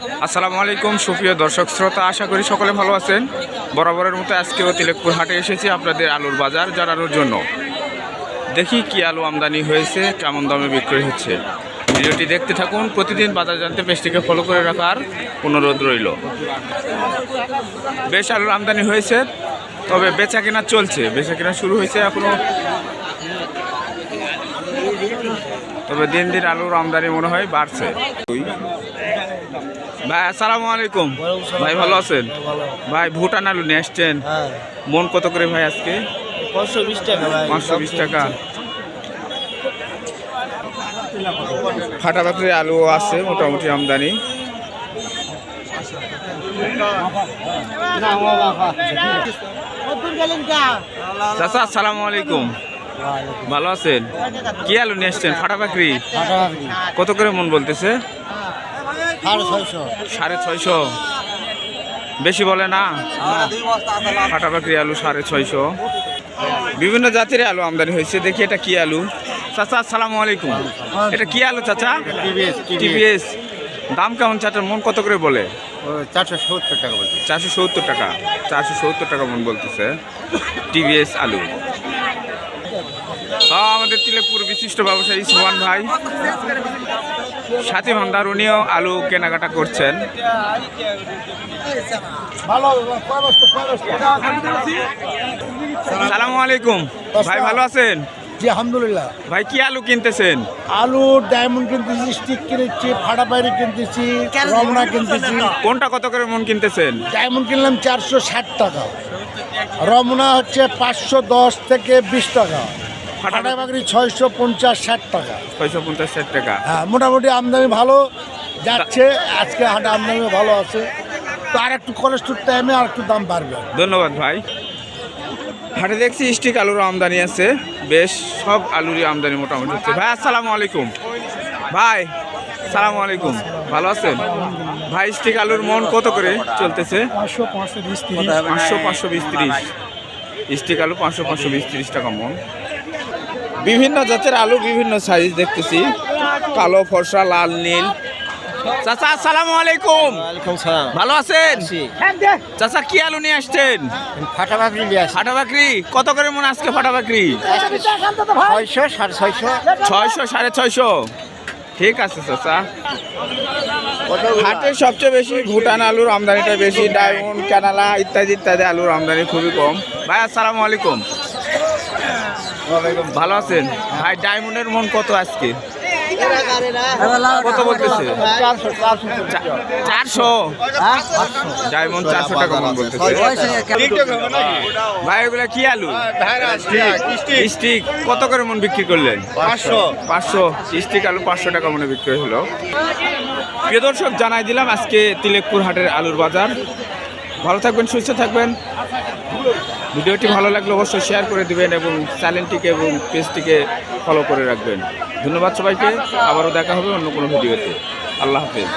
আসসালামু আলাইকুম, সুপ্রিয় দর্শক শ্রোতা, আশা করি সকলে ভালো আছেন। বরাবরের মতো আজকেও তিলেকপুর হাটে এসেছি আপনাদের আলুর বাজার জানানোর জন্য। দেখি কি আলু আমদানি হয়েছে, কেমন দামে বিক্রয় হচ্ছে। ভিডিওটি দেখতে থাকুন, প্রতিদিন বাজার জানতে পেজটিকে ফলো করে রাখার অনুরোধ রইল। বেশ আলুর আমদানি হয়েছে, তবে বেচা কেনা চলছে। বেচা কেনা শুরু হয়েছে এখনও তবে দিন দিন আলুর আমদানি মনে হয় বাড়ছে। ভাই, আসসালামু আলাইকুম। ভাই, ভালো আছেন? ভাই, ভুটান আলু নিয়ে আসছেন। মন কত করে ভাই আজকে? পাঁচশো বিশ টাকা। পাঁচশো বিশ টাকা ফাটা বাকরি আলু আছে, মোটামুটি আমদানি। চাচা, আসসালামু আলাইকুম। ভালো আছেন? কি আলু নিয়ে আসছেন? ফাটা বাকরি কত করে মন বলতেছে? সাড়ে ছয়শো। বেশি বলে না? ফাটা বাকরি আলু সাড়ে ছয়শো। বিভিন্ন জাতের আলু আমদানি হয়েছে। দেখি এটা কি আলু? চাচা আসসালামু আলাইকুম। এটা কি আলু চাচা? টিভিএস দাম কেমন চাটার মন কত করে বলে? চারশো সত্তর টাকা বলছি। চারশো সত্তর টাকা। চারশো সত্তর টাকা মন বলতেছে। টিভিএস আলু। হ্যাঁ আমাদের তিলেকপুর বিশিষ্ট ব্যবসায়ী সুমান ভাই সাথী ভান্ডার উনিও আলু কেনাকাটা করছেন। সালামু আলাইকুম। ভাই ভালো আছেন? জি আলহামদুলিল্লাহ। ভাই কি আলু কিনতেছেন? আলু ডায়মন্ড কিনতেছি স্টিক কিনেছি ফাটা পায়রি কিনতেছি রমনা কিনতেছি। কোনটা কত করে মন কিনতেছেন? ডায়মন্ড কিনলাম চারশো ষাট টাকা। রমনা হচ্ছে পাঁচশো দশ থেকে বিশ টাকা। ফাটা বাকরি ছয়শো পঞ্চাশ ষাট টাকা। ছয়শো পঞ্চাশ ষাট টাকা। হ্যাঁ মোটামুটি আমদানি ভালো যাচ্ছে আজকে হাটে আমদানি ভালো আছে। তো আর একটু কলেস্টোর টাইমে আর একটু দাম বাড়বে। ধন্যবাদ ভাই। হাটে দেখছি স্টিক আলুর আমদানি আছে বেশ সব আলুরই আমদানি মোটামুটি হচ্ছে। ভাই আসসালামু আলাইকুম। ভাই সালামু আলাইকুম। ভালো আছেন? ভাই স্টিক আলুর মন কত করে চলতেছে? পাঁচশো পাঁচশো বিশ পাঁচশো পাঁচশো বিশ তিরিশ। স্টিক আলু পাঁচশো পাঁচশো বিশ তিরিশ টাকা মন। বিভিন্ন জাতের আলু বিভিন্ন সাইজ দেখতেছি। কালো ফর্সা লাল নীল। চাচা আসসালামু আলাইকুম। ভালো আছেন? চাচা কি আলু নিয়ে আসছেন? ফাটা বাকরি ফাটা বাকরি? কত করে মনে আজকে ফাটা বাকরি? ছয়শো সাড়ে ছয়শো। ছয়শো সাড়ে ছয়শো? ঠিক আছে চাচা। হাটে সবচেয়ে বেশি ভুটান আলুর আমদানিটা বেশি ডায়মন্ড ক্যানালা ইত্যাদি ইত্যাদি আলুর আমদানি খুবই কম। ভাই আসসালামু আলাইকুম। ভালো আছেন? ভাই ডায়মন্ডের মন কত আজকে? কত বলতেছে? চারশো। ডায়মন্ড চারশো টাকা মন বলতেছে। ভাই এগুলা কি আলু? স্টিক। কত করে মন বিক্রি করলেন? পাঁচশো। পাঁচশো। স্টিক আলু পাঁচশো টাকা মনে বিক্রি হলো। প্রিয় দর্শক জানাই দিলাম আজকে তিলেকপুর হাটের আলুর বাজার। ভালো থাকবেন সুস্থ থাকবেন। ভিডিওটি ভালো লাগলে অবশ্যই শেয়ার করে দিবেন এবং চ্যানেলটিকে এবং পেজটিকে ফলো করে রাখবেন। ধন্যবাদ সবাইকে। আবারও দেখা হবে অন্য কোনো ভিডিওতে। আল্লাহ হাফেজ।